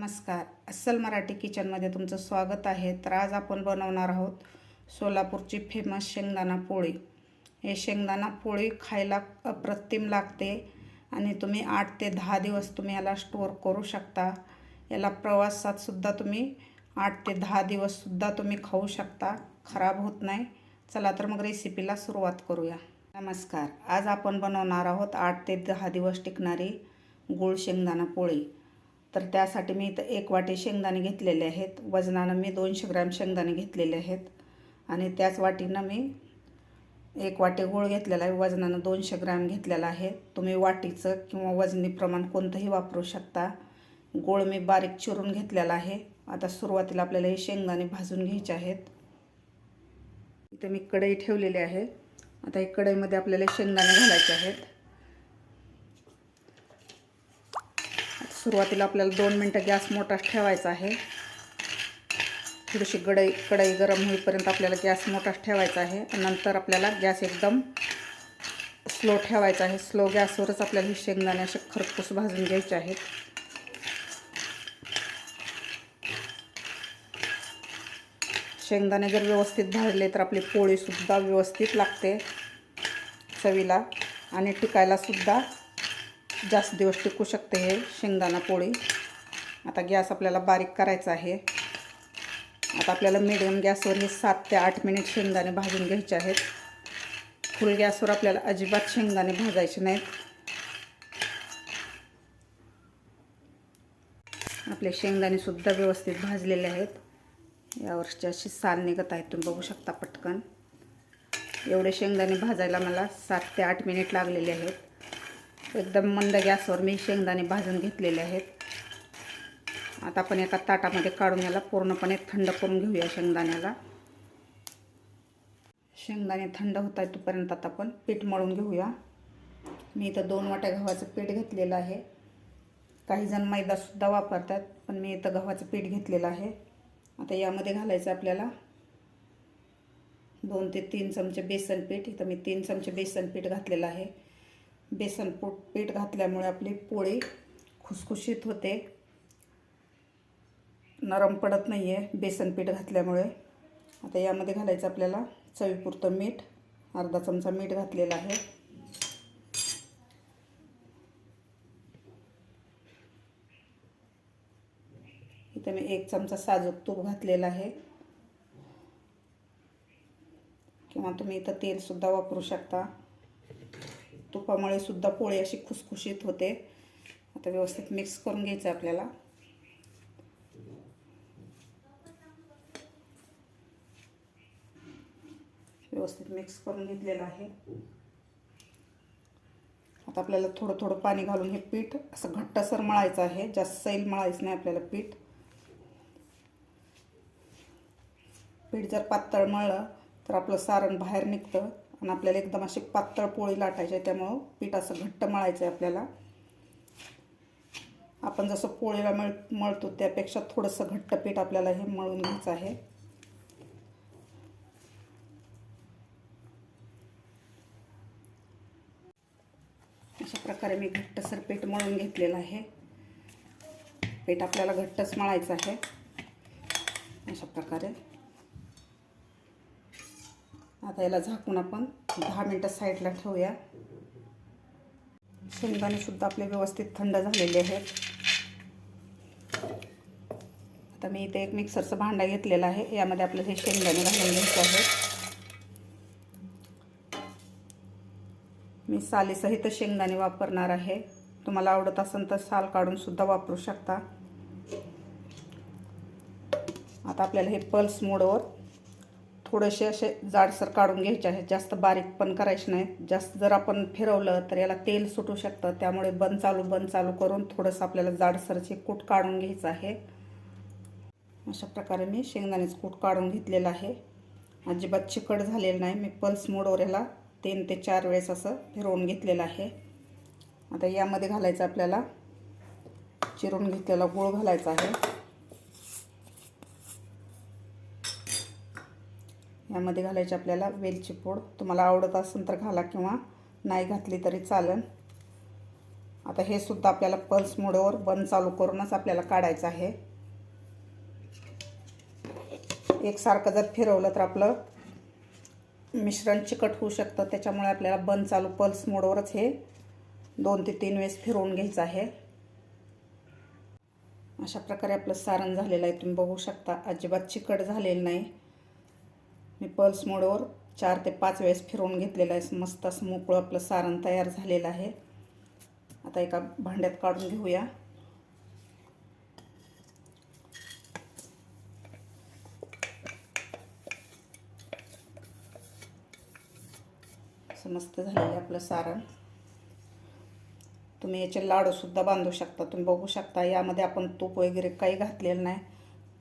नमस्कार. अस्सल मराठी किचनमध्ये तुमचं स्वागत आहे. तर आज आपण बनवणार आहोत सोलापूरची फेमस शेंगदाणा पोळी. हे शेंगदाणा पोळी खायला अप्रतिम लागते आणि तुम्ही आठ ते दहा दिवस तुम्ही याला स्टोअर करू शकता. याला प्रवासातसुद्धा तुम्ही आठ ते दहा दिवससुद्धा तुम्ही खाऊ शकता. खराब होत नाही. चला तर मग रेसिपीला सुरुवात करूया. नमस्कार. आज आपण बनवणार आहोत आठ ते दहा दिवस टिकणारी गूळ शेंगदाणा पोळी. तर त्यासाठी मी इथं एक वाटी शेंगदाणे घेतलेले आहेत. वजनानं मी दोनशे ग्रॅम शेंगदाणे घेतलेले आहेत. आणि त्याच वाटीनं मी एक वाटी गूळ घेतलेला आहे. वजनानं दोनशे ग्रॅम घेतलेला आहे. तुम्ही वाटीचं किंवा वजनी प्रमाण कोणतंही वापरू शकता. गूळ मी बारीक चिरून घेतलेला आहे. आता सुरुवातीला आपल्याला हे शेंगदाणे भाजून घ्यायचे आहेत. इथं मी कढई ठेवलेली आहे. आता हे कढईमध्ये आपल्याला शेंगदाणे घालायचे आहेत. सुरुवातीला आपल्याला दोन मिनटं गॅस मोठाच ठेवायचा आहे. थोडीशी गडई कढई गरम होईपर्यंत आपल्याला गॅस मोठाच ठेवायचा आहे. नंतर आपल्याला गॅस एकदम स्लो ठेवायचा आहे. स्लो गॅसवरच आपल्याला हे शेंगदाणे असे खरपूस भाजून घ्यायचे आहेत. शेंगदाणे जर व्यवस्थित भाजले तर आपली पोळीसुद्धा व्यवस्थित लागते चवीला आणि टिकायलासुद्धा जास्त दिवस टिकू शकते हे शेंगदाणा पोळी. आता गॅस आपल्याला बारीक करायचा आहे. आता आपल्याला मिडियम गॅसवर हे सात ते आठ मिनिट शेंगदाणे भाजून घ्यायचे आहेत. फुल गॅसवर आपल्याला अजिबात शेंगदाणे भाजायचे नाहीत. आपले शेंगदाणेसुद्धा व्यवस्थित भाजलेले आहेत. यावरची अशी साल निघत आहेत तुम्ही बघू शकता पटकन. एवढे शेंगदाणे भाजायला मला सात ते आठ मिनिट लागलेले आहेत. एकदम मंद गॅसवर मी शेंगदाणे भाजून घेतलेले आहेत. आता आपण एका ताटामध्ये काढून याला पूर्णपणे थंड करून घेऊया शेंगदाण्याला. शेंगदाणे थंड होत आहे तोपर्यंत आता आपण पीठ मळून घेऊया. मी इथं दोन वाट्या गव्हाचं पीठ घेतलेलं आहे. काही जण मैदासुद्धा वापरतात पण मी इथं गव्हाचं पीठ घेतलेलं आहे. आता यामध्ये घालायचं आपल्याला दोन ते तीन चमचे बेसन पीठ. इथं मी तीन चमचे बेसन पीठ घातलेलं आहे. बेसन पोट पीठ घातल्यामुळे आपली पोळी खुसखुशीत होते. नरम पडत नाही आहे बेसन पीठ घातल्यामुळे. आता यामध्ये घालायचं आपल्याला चवीपुरतं मीठ. अर्धा चमचा मीठ घातलेला आहे. इथं मी एक चमचा साजूक तूप घातलेला आहे. किंवा तुम्ही इथं तेलसुद्धा वापरू शकता. तुपामुळे सुद्धा पोळी अशी खुसखुशीत होते. आता व्यवस्थित मिक्स करून घ्यायचं आपल्याला. व्यवस्थित मिक्स करून घेतलेलं आहे. आता आपल्याला थोडं थोडं पाणी घालून हे पीठ असं घट्टसर मळायचं आहे. जास्त सैल मळायचं नाही आपल्याला पीठ. पीठ जर पातळ मळलं तर आपलं सारण बाहेर निघतं. आणि आपल्याला एकदम अशी पातळ पोळी लाटायची आहे त्यामुळं पीठ असं घट्ट मळायचं आहे आपल्याला. आपण जसं पोळीला मळ मळतो त्यापेक्षा थोडंसं घट्ट पीठ आपल्याला हे मळून घ्यायचं आहे. अशा प्रकारे मी घट्टसर पीठ मळून घेतलेलं आहे. पीठ आपल्याला घट्टच मळायचं आहे. अशा प्रकारे. आता याला झाकून आपण दहा मिनटं साईडला ठेवूया. शेंगदाणेसुद्धा आपले व्यवस्थित थंड झालेले आहेत. आता मी इथे एक मिक्सरचं भांडा घेतलेला आहे. यामध्ये आपलं हे शेंगदाणे घालून घ्यायचे आहेत मी सालीसहित शेंगदाणे वापरणार आहे. तुम्हाला आवडत असेल तर साल काढूनसुद्धा वापरू शकता. आता आपल्याला हे पल्स मोडवर थोडेसे असे जाडसर काढून घ्यायचे आहेत. जास्त बारीक पण करायचे नाहीत. जास्त जर आपण फिरवलं तर याला तेल सुटू शकतं. त्यामुळे बंद चालू बंद चालू करून थोडंसं आपल्याला जाडसरचे कूट काढून घ्यायचं आहे. अशा प्रकारे मी शेंगदाण्याचं कूट काढून घेतलेलं आहे. अजिबात चिकट झालेलं नाही. मी पल्स मोडवर याला तीन ते चार वेळेस असं फिरवून घेतलेलं आहे. आता यामध्ये घालायचं आपल्याला. चिरून घेतलेला गूळ घालायचा आहे. यामध्ये घालायची आपल्याला वेलची पूड. तुम्हाला आवडत असेल तर घाला किंवा नाही घातली तरी चालेल. आता हे सुद्धा आपल्याला पल्स मोडवर बंद चालू करूनच आपल्याला काढायचं आहे. एकसारखं जर फिरवलं तर आपलं मिश्रण चिकट होऊ शकतं. त्याच्यामुळे आपल्याला बंद चालू पल्स मोडवरच हे दोन ते तीन वेळेस फिरवून घ्यायचं आहे. अशा प्रकारे आपलं सारण झालेलं आहे. तुम्ही बघू शकता अजिबात चिकट झालेलं नाही. मी पल्स मोडवर चार ते पाच वेळेस फिरवून घेतलेलं आहे. मस्त असं मोकळं आपलं सारण तयार झालेलं आहे. आता एका भांड्यात काढून घेऊया. मस्त झालेलं आहे आपलं सारण. तुम्ही याचे लाडूसुद्धा बांधू शकता. तुम्ही बघू शकता यामध्ये आपण तूप वगैरे काही घातलेलं नाही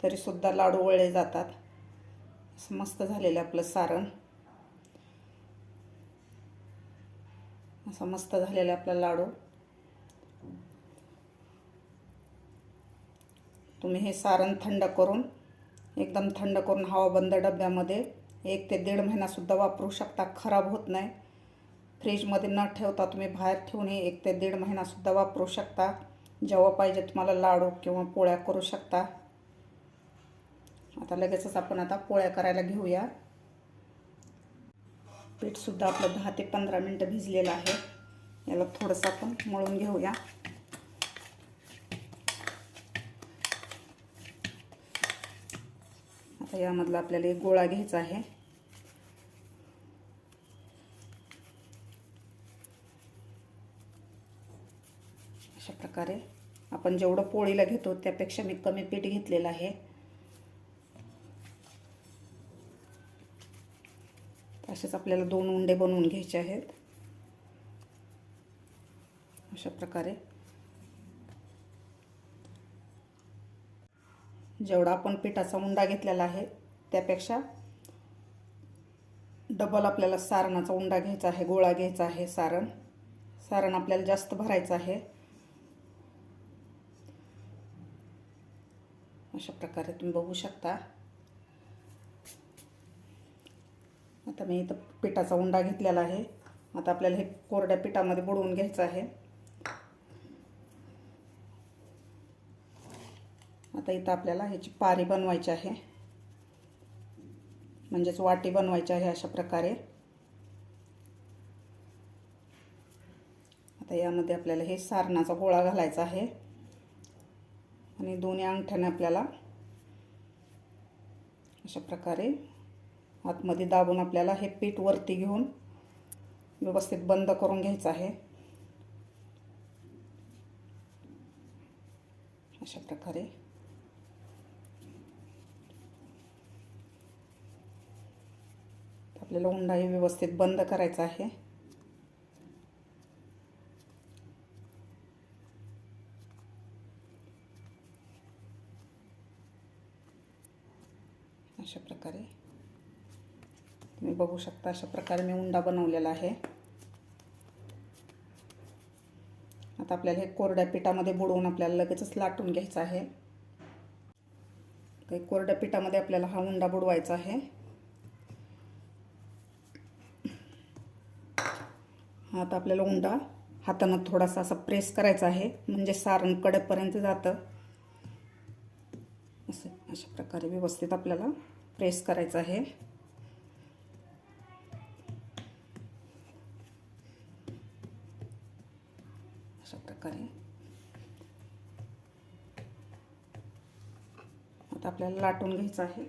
तरीसुद्धा लाडू वळले जातात. मस्त झालेलं आहे आपलं सारण. असं मस्त झालेलं आहे आपला लाडू. तुम्ही हे सारण थंड करून एकदम थंड करून हवाबंद डब्यामध्ये एक ते दीड महिनासुद्धा वापरू शकता खराब होत नाही. फ्रीजमध्ये न ठेवता तुम्ही बाहेर ठेवून एक ते दीड महिनासुद्धा वापरू शकता. जेव्हा पाहिजे तुम्हाला लाडू किंवा पोळ्या करू शकता. आता लगेचच आपण आता पोळ्या करायला घेऊया. पीठसुद्धा आपलं दहा ते पंधरा मिनटं भिजलेलं आहे. याला थोडंसं आपण मळून घेऊया. आता यामधला आपल्याला एक गोळा घ्यायचा आहे. अशा प्रकारे आपण जेवढं पोळीला घेतो त्यापेक्षा मी कमी पीठ घेतलेलं आहे. असेच आपल्याला दोन उंडे बनवून घ्यायचे आहेत. अशा प्रकारे. जेवढा आपण पिठाचा उंडा घेतलेला आहे त्यापेक्षा डबल आपल्याला सारणाचा उंडा घ्यायचा आहे गोळा घ्यायचा आहे सारण. सारण आपल्याला जास्त भरायचं आहे. अशा प्रकारे तुम्ही बघू शकता. आता मी इथं पिठाचा उंडा घेतलेला आहे. आता आपल्याला हे कोरड्या पिठामध्ये बुडवून घ्यायचं आहे. आता इथं आपल्याला ह्याची पारी बनवायची आहे. म्हणजेच वाटी बनवायची आहे अशा प्रकारे. आता यामध्ये आपल्याला हे सारणाचा गोळा घालायचा आहे. आणि दोन्ही अंगठ्याने आपल्याला अशा प्रकारे आतमध्ये दाबून आपल्याला हे पीठ वरती घेऊन व्यवस्थित बंद करून घ्यायचं आहे. अशा प्रकारे. आपल्याला उंडाही व्यवस्थित बंद करायचा आहे. अशा प्रकारे. तुम्ही बघू शकता अशा प्रकारे मी उंडा बनवलेला आहे. आता आपल्याला हे कोरड्या पिठामध्ये बुडवून आपल्याला लगेचच लाटून घ्यायचं आहे. काही कोरड्या पिठामध्ये आपल्याला हा उंडा बुडवायचा आहे. आता आपल्याला उंडा हातानं थोडासा असा प्रेस करायचा आहे म्हणजे सारण कडेपर्यंत जातं. असं अशा प्रकारे व्यवस्थित आपल्याला प्रेस करायचं आहे. अशा प्रकारे आता आपल्याला लाटून घ्यायचं आहे.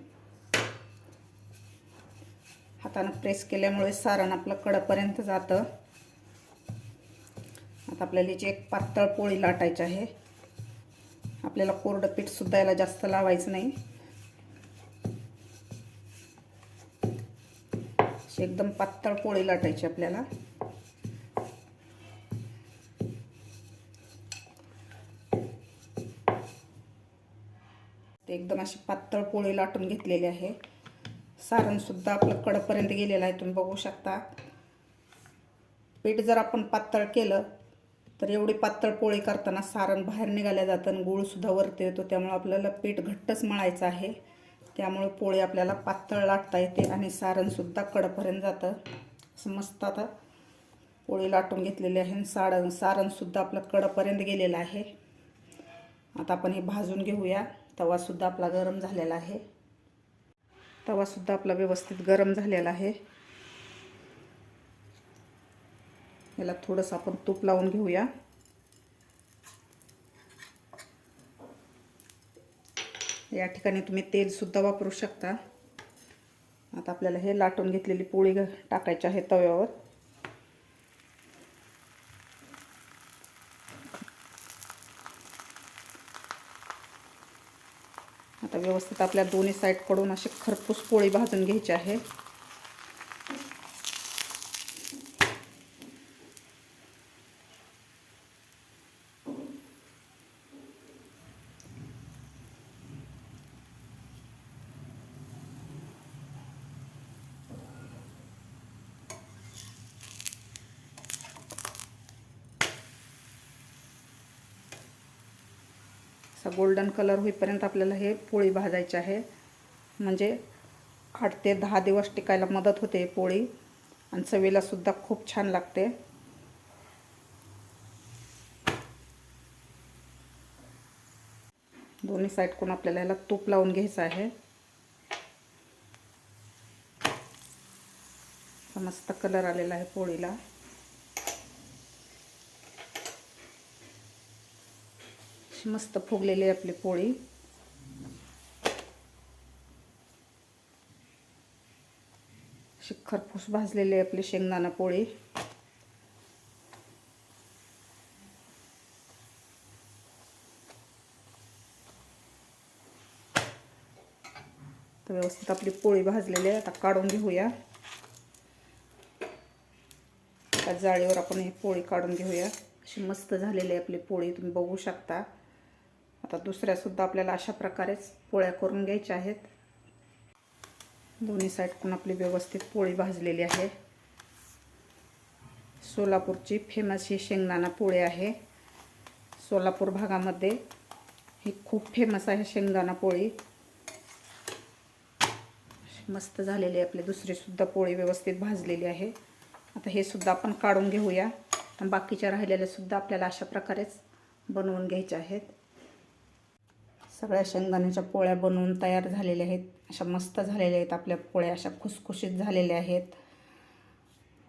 हातानं प्रेस केल्यामुळे सारण आपलं कडपर्यंत जातं. आता आपल्याला याची एक पातळ पोळी लाटायची आहे आपल्याला कोरडं पीठसुद्धा याला जास्त लावायचं नाही. एकदम पातळ पोळी लाटायची आपल्याला. एकदम अशी पातळ पोळी लाटून घेतलेली आहे. सारणसुद्धा आपलं कडपर्यंत गेलेलं आहे तुम्ही बघू शकता. पीठ जर आपण पातळ केलं तर एवढी पातळ पोळी करताना सारण बाहेर निघाल्या जातं आणि गूळसुद्धा वरती येतो. त्यामुळे आपल्याला पीठ घट्टच मळायचं आहे. त्यामुळे पोळी आपल्याला पातळ लाटता येते आणि सारणसुद्धा कडपर्यंत जातं. असं मस्त आता पोळी लाटून घेतलेली आहे आणि सारण सारणसुद्धा आपलं कडपर्यंत गेलेलं आहे. आता आपण हे भाजून घेऊया. तवासुद्धा आपला गरम झालेला आहे. तवासुद्धा आपला व्यवस्थित गरम झालेला आहे. याला थोडंसं आपण तूप लावून घेऊया. या ठिकाणी तुम्ही तेलसुद्धा वापरू शकता. आता आपल्याला हे लाटून घेतलेली पोळी टाकायची आहे तव्यावर आता व्यवस्थित आपल्या दोन्ही साईडकडून अशी खरपूस पोळी भाजून घ्यायची आहे. असा गोल्डन कलर होईपर्यंत आपल्याला हे पोळी भाजायची आहे. म्हणजे आठ ते दहा दिवस टिकायला मदत होते पोळी. आणि चवीलासुद्धा खूप छान लागते. दोन्ही साईडकडून आपल्याला याला तूप लावून घ्यायचं आहे. मस्त कलर आलेला आहे पोळीला. मस्त फुगलेली आहे आपली पोळी. अशी खरपूस भाजलेली आहे आपली शेंगदाणा पोळी. तर व्यवस्थित आपली पोळी भाजलेली आहे आता काढून घेऊया. त्या जाळीवर आपण ही पोळी काढून घेऊया. अशी मस्त झालेली आहे आपली पोळी तुम्ही बघू शकता. आता दुसऱ्यासुद्धा आपल्याला अशा प्रकारेच पोळ्या करून घ्यायच्या आहेत. दोन्ही साईडकडून आपली व्यवस्थित पोळी भाजलेली आहे. सोलापूरची फेमस ही शेंगदाणा पोळी आहे. सोलापूर भागामध्ये ही खूप फेमस आहे शेंगदाणा पोळी. मस्त झालेली आहे आपली दुसरीसुद्धा पोळी व्यवस्थित भाजलेली आहे. आता हे सुद्धा आपण काढून घेऊया. बाकीच्या राहिलेल्यासुद्धा आपल्याला अशा प्रकारेच बनवून घ्यायच्या आहेत. सगळ्या शेंगदाण्याच्या पोळ्या बनवून तयार झालेल्या आहेत. अशा मस्त झालेल्या आहेत आपल्या पोळ्या अशा खुसखुशीत झालेल्या आहेत.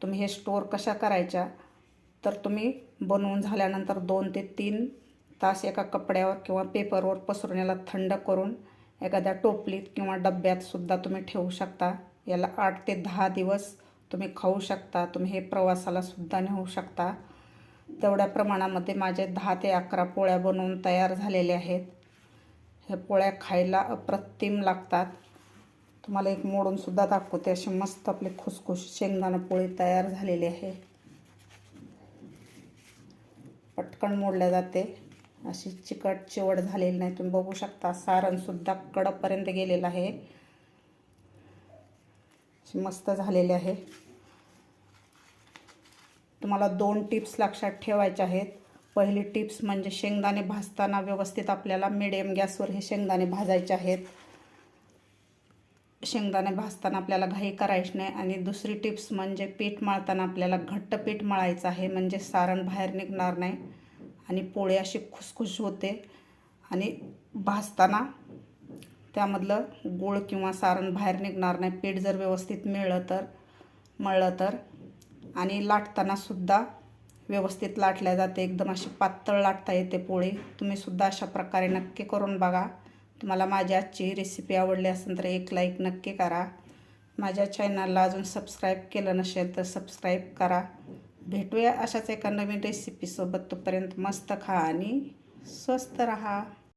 तुम्ही हे स्टोअर कशा करायच्या? तर तुम्ही बनवून झाल्यानंतर दोन ते तीन तास एका कपड्यावर किंवा पेपरवर पसरून याला थंड करून एखाद्या टोपलीत किंवा डब्यातसुद्धा तुम्ही ठेवू शकता. याला आठ ते दहा दिवस तुम्ही खाऊ शकता. तुम्ही हे प्रवासालासुद्धा नेऊ शकता. तेवढ्या प्रमाणामध्ये माझे दहा ते अकरा पोळ्या बनवून तयार झालेल्या आहेत. ह्या पोळ्या खायला अप्रतिम लागतात. तुम्हाला एक मोडूनसुद्धा दाखवते. अशी मस्त आपली खुसखुश शेंगदाणा पोळी तयार झालेली आहे. पटकन मोडल्या जाते. अशी चिकट चिवड झालेली नाही. तुम्ही बघू शकता सारणसुद्धा कडपर्यंत गेलेलं आहे. मस्त झालेले आहे. तुम्हाला दोन टिप्स लक्षात ठेवायच्या आहेत. पहिली टिप्स म्हणजे शेंगदाणे भाजताना व्यवस्थित आपल्याला मिडियम गॅसवर हे शेंगदाणे भाजायचे आहेत. शेंगदाणे भाजताना आपल्याला घाई करायची नाही आणि दुसरी टिप्स म्हणजे पीठ मळताना आपल्याला घट्ट पीठ मळायचं आहे म्हणजे सारण बाहेर निघणार नाही आणि पोळी अशी खुसखुश होते. आणि भाजताना त्यामधलं गूळ किंवा सारण बाहेर निघणार नाही. पीठ जर व्यवस्थित मिळलं तर मळलं तर. आणि लाटतानासुद्धा व्यवस्थित लाटल्या जाते. एकदम अशी पातळ लाटता येते पोळी. तुम्हीसुद्धा अशा प्रकारे नक्की करून बघा. तुम्हाला माझी आजची रेसिपी आवडली असेल तर एक लाईक नक्की करा. माझ्या चॅनलला अजून सबस्क्राईब केलं नसेल तर सबस्क्राईब करा. भेटूया अशाच एका नवीन रेसिपीसोबत तोपर्यंत मस्त खा आणि स्वस्त रहा.